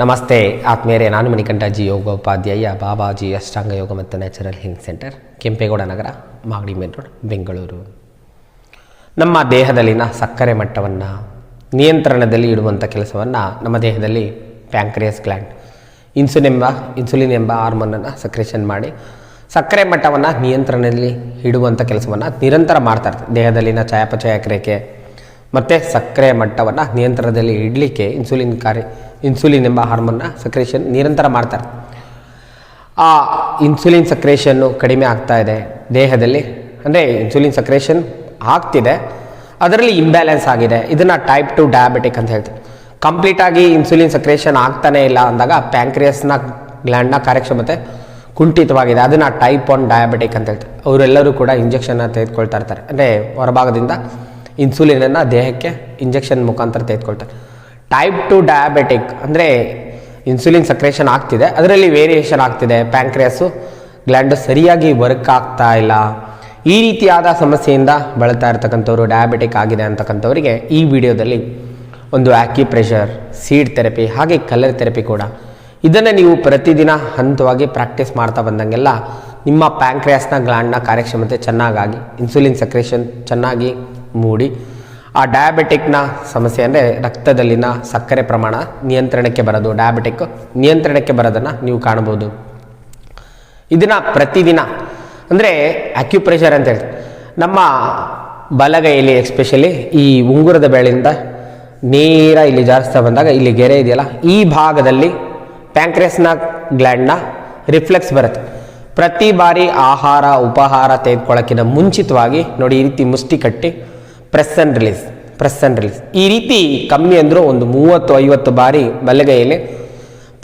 ನಮಸ್ತೆ, ಆತ್ಮೀಯರೇ, ನಾನು ಮಣಿಕಂಠಜಿ ಯೋಗೋಪಾಧ್ಯಾಯ, ಬಾಬಾಜಿ ಅಷ್ಟಾಂಗ ಯೋಗ ಮತ್ತು Natural Health Centre, Kempegowda Nagar, Magadi main road, Bengaluru. ನಮ್ಮ ದೇಹದಲ್ಲಿನ ಸಕ್ಕರೆ ಮಟ್ಟವನ್ನು, ನಿಯಂತ್ರಣದಲ್ಲಿ ಇಡುವಂಥ ಕೆಲಸವನ್ನು ನಮ್ಮ ದೇಹದಲ್ಲಿ ಪ್ಯಾಂಕ್ರಿಯಸ್ ಗ್ಲ್ಯಾಂಡ್, ಇನ್ಸುಲಿನ್ ಎಂಬ ಇನ್ಸುಲಿನ್ ಎಂಬ ಹಾರ್ಮೋನನ್ನು ಸಕ್ರೇಷನ್ ಮಾಡಿ, ಸಕ್ಕರೆ ಮಟ್ಟವನ್ನು ನಿಯಂತ್ರಣದಲ್ಲಿ ಇಡುವಂಥ ಕೆಲಸವನ್ನು ನಿರಂತರ ಮಾಡ್ತಾ ಇರ್ತದೆ ದೇಹದಲ್ಲಿನ ಚಯಾಪಚಯ ಕ್ರಿಯೆ ಮತ್ತು ಸಕ್ಕರೆ ಮಟ್ಟವನ್ನು ನಿಯಂತ್ರಣದಲ್ಲಿ ಇಡಲಿಕ್ಕೆ ಇನ್ಸುಲಿನ್ ಕಾರ್ಯ ಇನ್ಸುಲಿನ್ ಎಂಬ ಹಾರ್ಮೋನ್ನ ಸಕ್ರೇಷನ್ ನಿರಂತರ ಮಾಡ್ತಾರೆ. ಆ ಇನ್ಸುಲಿನ್ ಸಕ್ರೇಷನ್ನು ಕಡಿಮೆ ಆಗ್ತಾ ಇದೆ ದೇಹದಲ್ಲಿ. ಅಂದರೆ ಇನ್ಸುಲಿನ್ ಸಕ್ರೇಷನ್ ಆಗ್ತಿದೆ, ಅದರಲ್ಲಿ ಇಂಬ್ಯಾಲೆನ್ಸ್ ಆಗಿದೆ. ಇದನ್ನು ಟೈಪ್ ಟು ಡಯಾಬಿಟಿಕ್ ಅಂತ ಹೇಳ್ತೀವಿ ಕಂಪ್ಲೀಟಾಗಿ ಇನ್ಸುಲಿನ್ ಸಕ್ರೇಷನ್ ಆಗ್ತಾನೇ ಇಲ್ಲ ಅಂದಾಗ ಪ್ಯಾಂಕ್ರಿಯಸ್ನ ಗ್ಲ್ಯಾಂಡ್ನ ಕಾರ್ಯಕ್ಷಮತೆ ಕುಂಠಿತವಾಗಿದೆ. ಅದನ್ನು ಟೈಪ್ ಒನ್ ಡಯಾಬಿಟಿಕ್ ಅಂತ ಹೇಳ್ತಾರೆ. ಅವರೆಲ್ಲರೂ ಕೂಡ ಇಂಜೆಕ್ಷನ್ನ ತೆಗೆದುಕೊಳ್ತಾ ಇರ್ತಾರೆ. ಅಂದರೆ ಹೊರಭಾಗದಿಂದ ಇನ್ಸುಲಿನನ್ನು ದೇಹಕ್ಕೆ ಇಂಜೆಕ್ಷನ್ ಮುಖಾಂತರ ತೆಗೆದುಕೊಳ್ತಾರೆ. ಟೈಪ್ ಟು ಡಯಾಬೆಟಿಕ್ ಅಂದರೆ ಇನ್ಸುಲಿನ್ ಸಕ್ರೇಷನ್ ಆಗ್ತಿದೆ. ಅದರಲ್ಲಿ ವೇರಿಯೇಷನ್ ಆಗ್ತಿದೆ. ಪ್ಯಾಂಕ್ರಿಯಾಸು ಗ್ಲ್ಯಾಂಡು ಸರಿಯಾಗಿ ವರ್ಕ್ ಆಗ್ತಾ ಇಲ್ಲ. ಈ ರೀತಿಯಾದ ಸಮಸ್ಯೆಯಿಂದ ಬಳಲ್ತಾ ಇರ್ತಕ್ಕಂಥವ್ರು ಡಯಾಬಿಟಿಕ್ ಆಗಿದೆ ಅಂತಕ್ಕಂಥವರಿಗೆ ಈ ವಿಡಿಯೋದಲ್ಲಿ ಒಂದು ಆ್ಯಕ್ಯೂ ಪ್ರೆಷರ್ ಸೀಡ್ ಥೆರಪಿ ಹಾಗೆ ಕಲರ್ ಥೆರಪಿ ಕೂಡ. ಇದನ್ನು ನೀವು ಪ್ರತಿದಿನ ಹಂತವಾಗಿ ಪ್ರಾಕ್ಟೀಸ್ ಮಾಡ್ತಾ ಬಂದಂಗೆಲ್ಲ ನಿಮ್ಮ ಪ್ಯಾಂಕ್ರಿಯಾಸ್ನ ಗ್ಲ್ಯಾಂಡ್ನ ಕಾರ್ಯಕ್ಷಮತೆ ಚೆನ್ನಾಗಾಗಿ ಇನ್ಸುಲಿನ್ ಸಕ್ರೇಷನ್ ಚೆನ್ನಾಗಿ ಮೂಡಿ. ಆ ಡಯಾಬೆಟಿಕ್ನ ಸಮಸ್ಯೆ ಅಂದರೆ ರಕ್ತದಲ್ಲಿನ ಸಕ್ಕರೆ ಪ್ರಮಾಣ ನಿಯಂತ್ರಣಕ್ಕೆ ಬರೋದು. ಡಯಾಬೆಟಿಕ್ ನಿಯಂತ್ರಣಕ್ಕೆ ಬರೋದನ್ನು ನೀವು ಕಾಣ್ಬೋದು ಇದನ್ನು ಪ್ರತಿದಿನ ಅಂದರೆ ಅಕ್ಯುಪ್ರೆಷರ್ ಅಂತ ಹೇಳ್ತೀವಿ. ನಮ್ಮ ಬಲಗೈಯಲ್ಲಿ ಎಸ್ಪೆಷಲಿ ಈ ಉಂಗುರದ ಬೆಳೆಯಿಂದ ನೇರ ಇಲ್ಲಿ ಜಾರಿಸ್ತಾ ಬಂದಾಗ ಇಲ್ಲಿ ಗೆರೆ ಇದೆಯಲ್ಲ, ಈ ಭಾಗದಲ್ಲಿ ಪ್ಯಾಂಕ್ರೆಸ್ನ ಗ್ಲ್ಯಾಂಡ್ನ ರಿಫ್ಲೆಕ್ಸ್ ಬರುತ್ತೆ. ಪ್ರತಿ ಬಾರಿ ಆಹಾರ, ಉಪಹಾರ ತೆಗೆದುಕೊಳ್ಳೋಕ್ಕಿಂತ ಮುಂಚಿತವಾಗಿ ನೋಡಿ ಈ ರೀತಿ ಮುಷ್ಟಿ ಕಟ್ಟಿ press and release press and release ಈ ರೀತಿ ಕಮ್ಮಿ ಅಂದರೂ ಒಂದು ಮೂವತ್ತು, ಐವತ್ತು ಬಾರಿ ಬಲಗೈಯಲ್ಲಿ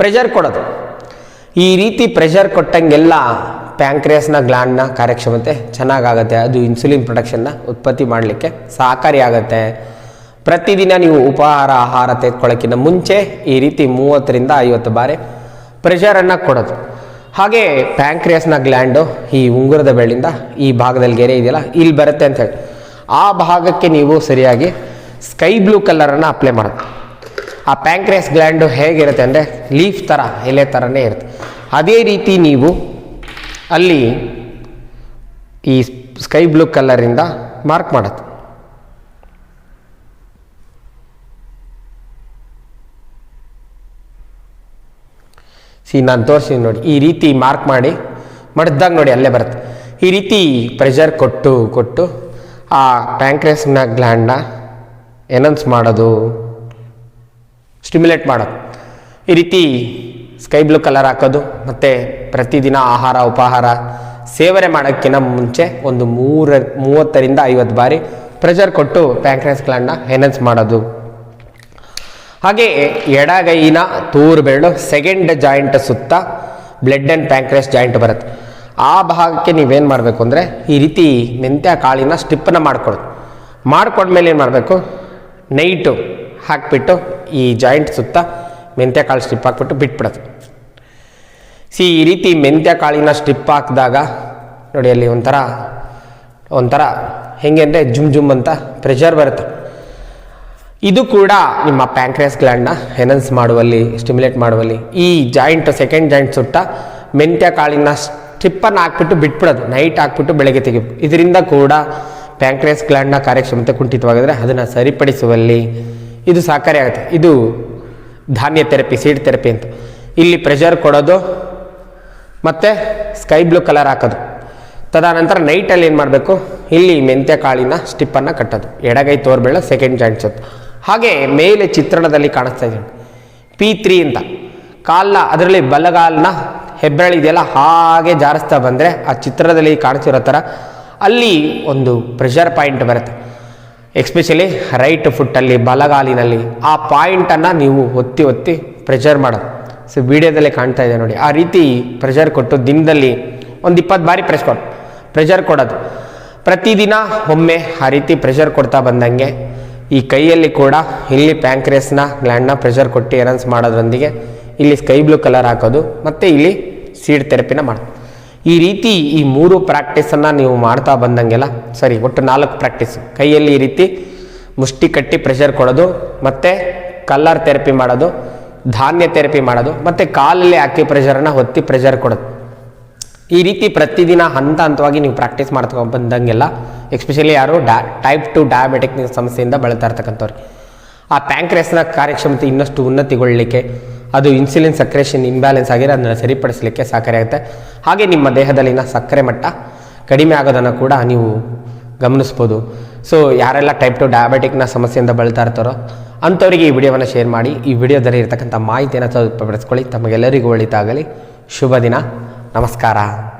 ಪ್ರೆಷರ್ ಕೊಡೋದು. ಈ ರೀತಿ ಪ್ರೆಷರ್ ಕೊಟ್ಟಂಗೆಲ್ಲ ಪ್ಯಾಂಕ್ರಿಯಸ್ನ ಗ್ಲ್ಯಾಂಡ್ನ ಕಾರ್ಯಕ್ಷಮತೆ ಚೆನ್ನಾಗಾಗುತ್ತೆ. ಅದು ಇನ್ಸುಲಿನ್ ಪ್ರೊಡಕ್ಷನ್ನ ಉತ್ಪತ್ತಿ ಮಾಡಲಿಕ್ಕೆ ಸಹಕಾರಿಯಾಗತ್ತೆ ಪ್ರತಿದಿನ ನೀವು ಉಪಹಾರ, ಆಹಾರ ತೆಗೆದುಕೊಳ್ಳೋಕ್ಕಿಂತ ಮುಂಚೆ ಈ ರೀತಿ ಮೂವತ್ತರಿಂದ ಐವತ್ತು ಬಾರಿ ಪ್ರೆಷರನ್ನು ಕೊಡೋದು. ಹಾಗೆ ಪ್ಯಾಂಕ್ರಿಯಸ್ನ ಗ್ಲ್ಯಾಂಡು ಈ ಉಂಗುರದ ಬೆಳ್ಳಿಂದ ಈ ಭಾಗದಲ್ಲಿ ಗೆರೆ ಇದೆಯಲ್ಲ, ಇಲ್ಲಿ ಬರುತ್ತೆ ಅಂತ ಹೇಳಿ. ಆ ಭಾಗಕ್ಕೆ ನೀವು ಸರಿಯಾಗಿ ಸ್ಕೈ ಬ್ಲೂ ಕಲರನ್ನು ಅಪ್ಲೈ ಮಾಡೋದು ಆ ಪ್ಯಾಂಕ್ರೇಸ್ ಗ್ಲ್ಯಾಂಡು ಹೇಗಿರುತ್ತೆ ಅಂದರೆ ಲೀಫ್ ಥರ ಎಲೆ ಥರನೇ ಇರುತ್ತೆ. ಅದೇ ರೀತಿ ನೀವು ಅಲ್ಲಿ ಈ ಸ್ಕೈ ಬ್ಲೂ ಕಲರಿಂದ ಮಾರ್ಕ್ ಮಾಡುತ್ತೆ. ಸಿ, ನಾನು ತೋರಿಸ್ತೀನಿ ನೋಡಿ. ಈ ರೀತಿ ಮಾರ್ಕ್ ಮಾಡಿ, ಮಡ್ದಾಗ ನೋಡಿ, ಅಲ್ಲೇ ಬರುತ್ತೆ. ಈ ರೀತಿ ಪ್ರೆಷರ್ ಕೊಟ್ಟು ಕೊಟ್ಟು ಆ ಪ್ಯಾಂಕ್ರೇಸ್ನ ಗ್ಲ್ಯಾಂಡ್ನ ಎನೌನ್ಸ್ ಮಾಡೋದು ಸ್ಟಿಮ್ಯುಲೇಟ್ ಮಾಡೋದು. ಈ ರೀತಿ ಸ್ಕೈ ಬ್ಲೂ ಕಲರ್ ಹಾಕೋದು, ಮತ್ತು ಪ್ರತಿದಿನ ಆಹಾರ, ಉಪಾಹಾರ ಸೇವನೆ ಮಾಡೋಕ್ಕಿಂತ ಮುಂಚೆ ಒಂದು ಮೂರ, ಮೂವತ್ತರಿಂದ ಐವತ್ತು ಬಾರಿ ಪ್ರೆಷರ್ ಕೊಟ್ಟು ಪ್ಯಾಂಕ್ರೇಸ್ ಗ್ಲ್ಯಾಂಡ್ನ ಎನೌನ್ಸ್ ಮಾಡೋದು. ಹಾಗೆ ಎಡಗೈನ ತೂರು ಬೆರಳು ಸೆಕೆಂಡ್ ಜಾಯಿಂಟ್ ಸುತ್ತ ಬ್ಲಡ್ ಆ್ಯಂಡ್ ಪ್ಯಾಂಕ್ರೇಸ್ ಜಾಯಿಂಟ್ ಬರುತ್ತೆ. ಆ ಭಾಗಕ್ಕೆ ನೀವೇನು ಮಾಡಬೇಕು ಅಂದರೆ ಈ ರೀತಿ ಮೆಂತ್ಯ ಕಾಳಿನ ಸ್ಟಿಪ್ಪನ್ನು ಮಾಡಿಕೊಡು. ಮಾಡಿಕೊಂಡ್ಮೇಲೆ ಏನು ಮಾಡಬೇಕು? ನೈಟು ಹಾಕಿಬಿಟ್ಟು ಈ ಜಾಯಿಂಟ್ ಸುತ್ತ ಮೆಂತ್ಯ ಕಾಳು ಸ್ಟಿಪ್ ಹಾಕ್ಬಿಟ್ಟು ಬಿಟ್ಬಿಡೋದು. ಸಿ, ಈ ರೀತಿ ಮೆಂತ್ಯ ಕಾಳಿನ ಸ್ಟಿಪ್ ಹಾಕಿದಾಗ ನೋಡಿ ಅಲ್ಲಿ ಒಂಥರ ಒಂಥರ ಹೆಂಗೆ ಅಂದರೆ ಜುಮ್ ಜುಮ್ ಅಂತ ಪ್ರೆಷರ್ ಬರುತ್ತೆ. ಇದು ಕೂಡ ನಿಮ್ಮ ಪ್ಯಾಂಕ್ರಿಯಸ್ ಗ್ಲ್ಯಾಂಡ್ನ ಎನನ್ಸ್ ಮಾಡುವಲ್ಲಿ ಸ್ಟಿಮ್ಯುಲೇಟ್ ಮಾಡುವಲ್ಲಿ ಈ ಜಾಯಿಂಟ್ ಸೆಕೆಂಡ್ ಜಾಯಿಂಟ್ ಸುಟ್ಟ ಮೆಂತ್ಯ ಕಾಳಿನ ಸ್ಟಿಪ್ಪನ್ನು ಹಾಕ್ಬಿಟ್ಟು ಬಿಟ್ಬಿಡೋದು. ನೈಟ್ ಹಾಕ್ಬಿಟ್ಟು ಬೆಳಗ್ಗೆ ತೆಗಿಬೇಕು ಇದರಿಂದ ಕೂಡ ಪ್ಯಾಂಕ್ರೇಸ್ ಗ್ಲ್ಯಾಂಡ್ನ ಕಾರ್ಯಕ್ಷಮತೆ ಕುಂಠಿತವಾಗಿದ್ರೆ ಅದನ್ನು ಸರಿಪಡಿಸುವಲ್ಲಿ ಇದು ಸಹಕಾರಿಯಾಗುತ್ತೆ ಇದು ಧಾನ್ಯ ಥೆರಪಿ ಸೀಡ್ ಥೆರಪಿ ಅಂತ. ಇಲ್ಲಿ ಪ್ರೆಷರ್ ಕೊಡೋದು ಮತ್ತು ಸ್ಕೈ ಬ್ಲೂ ಕಲರ್ ಹಾಕೋದು. ತದನಂತರ ನೈಟಲ್ಲಿ ಏನು ಮಾಡಬೇಕು? ಇಲ್ಲಿ ಮೆಂತ್ಯ ಕಾಳಿನ ಸ್ಟಿಪ್ಪನ್ನು ಕಟ್ಟೋದು. ಎಡಗೈ ತೋರ್ಬೇಡ ಸೆಕೆಂಡ್ ಜಾಯಿಂಟ್ಸ್ ಅದು ಹಾಗೆ ಮೇಲೆ ಚಿತ್ರಣದಲ್ಲಿ ಕಾಣಿಸ್ತಾ ಇದೆ. ಪಿ ತ್ರೀ ಅಂತ. ಕಾಲನ್ನ ಅದರಲ್ಲಿ ಬಲಗಾಲನ್ನ ಹೆಬ್ಬೆರಳು ಇದೆಯಲ್ಲ, ಹಾಗೆ ಜಾರಿಸ್ತಾ ಬಂದರೆ ಆ ಚಿತ್ರದಲ್ಲಿ ಕಾಣಿಸಿರೋ ಥರ ಅಲ್ಲಿ ಒಂದು ಪ್ರೆಷರ್ ಪಾಯಿಂಟ್ ಬರುತ್ತೆ. ಎಕ್ಸ್ಪೆಷಲಿ ರೈಟ್ ಫುಟ್ಟಲ್ಲಿ ಬಲಗಾಲಿನಲ್ಲಿ ಆ ಪಾಯಿಂಟನ್ನು ನೀವು ಒತ್ತಿ ಒತ್ತಿ ಪ್ರೆಷರ್ ಮಾಡೋದು. ಸೊ ವಿಡಿಯೋದಲ್ಲೇ ಕಾಣ್ತಾ ಇದೆ ನೋಡಿ. ಆ ರೀತಿ ಪ್ರೆಷರ್ ಕೊಟ್ಟು ದಿನದಲ್ಲಿ ಒಂದು ಇಪ್ಪತ್ತು ಬಾರಿ ಪ್ರೆಸ್ ಕೊಡು. ಪ್ರೆಷರ್ ಕೊಡೋದು. ಪ್ರತಿದಿನ ಒಮ್ಮೆ ಆ ರೀತಿ ಪ್ರೆಷರ್ ಕೊಡ್ತಾ ಬಂದಂಗೆ ಈ ಕೈಯಲ್ಲಿ ಕೂಡ ಇಲ್ಲಿ ಪ್ಯಾಂಕ್ರೇಸ್ನ ಗ್ಲ್ಯಾಂಡ್ನ ಪ್ರೆಷರ್ ಕೊಟ್ಟು ಎನೌನ್ಸ್ ಮಾಡೋದ್ರೊಂದಿಗೆ ಇಲ್ಲಿ ಸ್ಕೈ ಬ್ಲೂ ಕಲರ್ ಹಾಕೋದು, ಮತ್ತು ಇಲ್ಲಿ ಸೀಡ್ ಥೆರಪಿನ ಮಾಡೋದು ಈ ರೀತಿ ಈ ಮೂರು ಪ್ರಾಕ್ಟೀಸನ್ನು ನೀವು ಮಾಡ್ತಾ ಬಂದಂಗೆಲ್ಲ, ಸರಿ, ಒಟ್ಟು ನಾಲ್ಕು ಪ್ರಾಕ್ಟೀಸ್ ಕೈಯಲ್ಲಿ ಈ ರೀತಿ ಮುಷ್ಟಿ ಕಟ್ಟಿ ಪ್ರೆಷರ್ ಕೊಡೋದು, ಮತ್ತು ಕಲ್ಲರ್ ಥೆರಪಿ ಮಾಡೋದು, ಧಾನ್ಯ ಥೆರಪಿ ಮಾಡೋದು, ಮತ್ತು ಕಾಲಲ್ಲಿ ಹಾಕಿ ಪ್ರೆಷರನ್ನು ಹೊತ್ತಿ ಪ್ರೆಷರ್ ಕೊಡೋದು. ಈ ರೀತಿ ಪ್ರತಿದಿನ ಹಂತ ಹಂತವಾಗಿ ನೀವು ಪ್ರಾಕ್ಟೀಸ್ ಮಾಡ್ತಾ ಬಂದಂಗೆಲ್ಲ ಎಕ್ಸ್ಪೆಷಲಿ ಯಾರು ಡಾ ಟೈಪ್ ಟು ಡಯಾಬೆಟಿಕ್ ಸಮಸ್ಯೆಯಿಂದ ಬಳಲ್ತಾ ಇರ್ತಕ್ಕಂಥವ್ರಿಗೆ ಆ ಪ್ಯಾಂಕ್ರೇಸ್ನ ಕಾರ್ಯಕ್ಷಮತೆ ಇನ್ನಷ್ಟು ಉನ್ನತಿಗೊಳ್ಳಲಿಕ್ಕೆ ಅದು ಇನ್ಸುಲಿನ್ ಸಕ್ರೇಷನ್ ಇಂಬ್ಯಾಲೆನ್ಸ್ ಆಗಿರೋ ಅದನ್ನು ಸರಿಪಡಿಸಲಿಕ್ಕೆ ಸಹಕಾರಿಯಾಗುತ್ತೆ ಹಾಗೆ ನಿಮ್ಮ ದೇಹದಲ್ಲಿನ ಸಕ್ಕರೆ ಮಟ್ಟ ಕಡಿಮೆ ಆಗೋದನ್ನು ಕೂಡ ನೀವು ಗಮನಿಸ್ಬೋದು. ಸೊ ಯಾರೆಲ್ಲ ಟೈಪ್ ಟು ಡಯಾಬೆಟಿಕ್ನ ಸಮಸ್ಯೆಯಿಂದ ಬಳಲ್ತಾ ಇರ್ತಾರೋ, ಅಂಥವರಿಗೆ ಈ ವಿಡಿಯೋವನ್ನು ಶೇರ್ ಮಾಡಿ. ಈ ವಿಡಿಯೋದಲ್ಲಿ ಇರತಕ್ಕಂಥ ಮಾಹಿತಿಯನ್ನು ಪಡಿಸ್ಕೊಳ್ಳಿ ತಮಗೆಲ್ಲರಿಗೂ ಒಳಿತಾಗಲಿ. ಶುಭ ದಿನ. ನಮಸ್ಕಾರ.